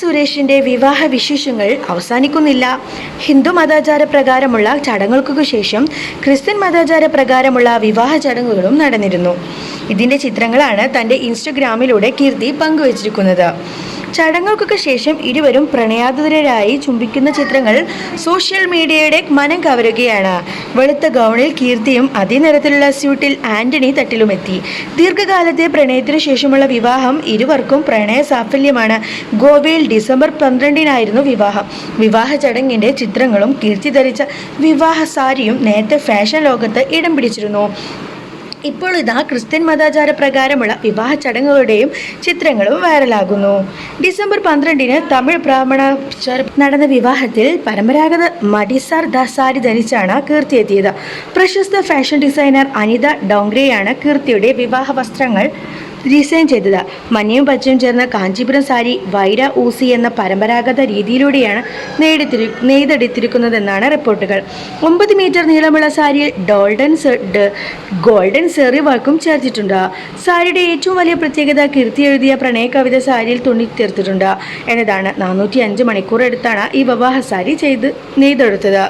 സുരേഷിന്റെ വിവാഹ വിശേഷങ്ങൾ അവസാനിക്കുന്നില്ല. ഹിന്ദു മതാചാര പ്രകാരമുള്ള ചടങ്ങുകൾക്കു ശേഷം ക്രിസ്ത്യൻ മതാചാര പ്രകാരമുള്ള വിവാഹ ചടങ്ങുകളും നടന്നിരുന്നു. ഇതിന്റെ ചിത്രങ്ങളാണ് തന്റെ ഇൻസ്റ്റഗ്രാമിലൂടെ കീർത്തി പങ്കുവച്ചിരിക്കുന്നത്. ചടങ്ങുകൾക്ക് ശേഷം ഇരുവരും പ്രണയാതുരരായി ചുംബിക്കുന്ന ചിത്രങ്ങൾ സോഷ്യൽ മീഡിയയുടെ മനം കവരുകയാണ്. വെളുത്ത ഗൗണിൽ കീർത്തിയും അതേ നിറത്തിലുള്ള സ്യൂട്ടിൽ ആന്റണി തട്ടിലുമെത്തി. ദീർഘകാലത്തെ പ്രണയത്തിനു ശേഷമുള്ള വിവാഹം ഇരുവർക്കും പ്രണയ സാഫല്യമാണ്. ഗോവയിൽ ഡിസംബർ പന്ത്രണ്ടിനായിരുന്നു വിവാഹം. വിവാഹ ചടങ്ങിന്റെ ചിത്രങ്ങളും കീർത്തി ധരിച്ച വിവാഹ സാരിയും നേരത്തെ ഫാഷൻ ലോകത്ത് ഇടം പിടിച്ചിരുന്നു. ഇപ്പോൾ ഇതാ ക്രിസ്ത്യൻ മതാചാര പ്രകാരമുള്ള വിവാഹ ചടങ്ങുകളുടെയും ചിത്രങ്ങളും വൈറലാകുന്നു. ഡിസംബർ പന്ത്രണ്ടിന് തമിഴ് ബ്രാഹ്മണ നടന്ന വിവാഹത്തിൽ പരമ്പരാഗത മടിസാർ ദാസാരി ധരിച്ചാണ് കീർത്തി എത്തിയത് പ്രശസ്ത ഫാഷൻ ഡിസൈനർ അനിത ഡോങ്ക്രെയാണ് കീർത്തിയുടെ വിവാഹ വസ്ത്രങ്ങൾ ഡിസൈൻ ചെയ്തത്. മഞ്ഞയും പച്ചയും ചേർന്ന കാഞ്ചീപുരം സാരി വൈര ഊസി എന്ന പരമ്പരാഗത രീതിയിലൂടെയാണ് നെയ്തെടുത്തിരി നെയ്തെടുത്തിരിക്കുന്നതെന്നാണ് റിപ്പോർട്ടുകൾ. ഒമ്പത് മീറ്റർ നീളമുള്ള സാരിയിൽ ഡോൾഡൻ ഗോൾഡൻ സെറി വർക്കും ചേർത്തിട്ടുണ്ട്. സാരിയുടെ ഏറ്റവും വലിയ പ്രത്യേകത കീർത്തി എഴുതിയ പ്രണയ കവിത സാരിയിൽ തുണി തീർത്തിട്ടുണ്ട്. എന്നതാണ് നാനൂറ്റി അഞ്ച് മണിക്കൂർ എടുത്താണ് ഈ വിവാഹ സാരി ചെയ്ത് നെയ്തെടുത്തത്.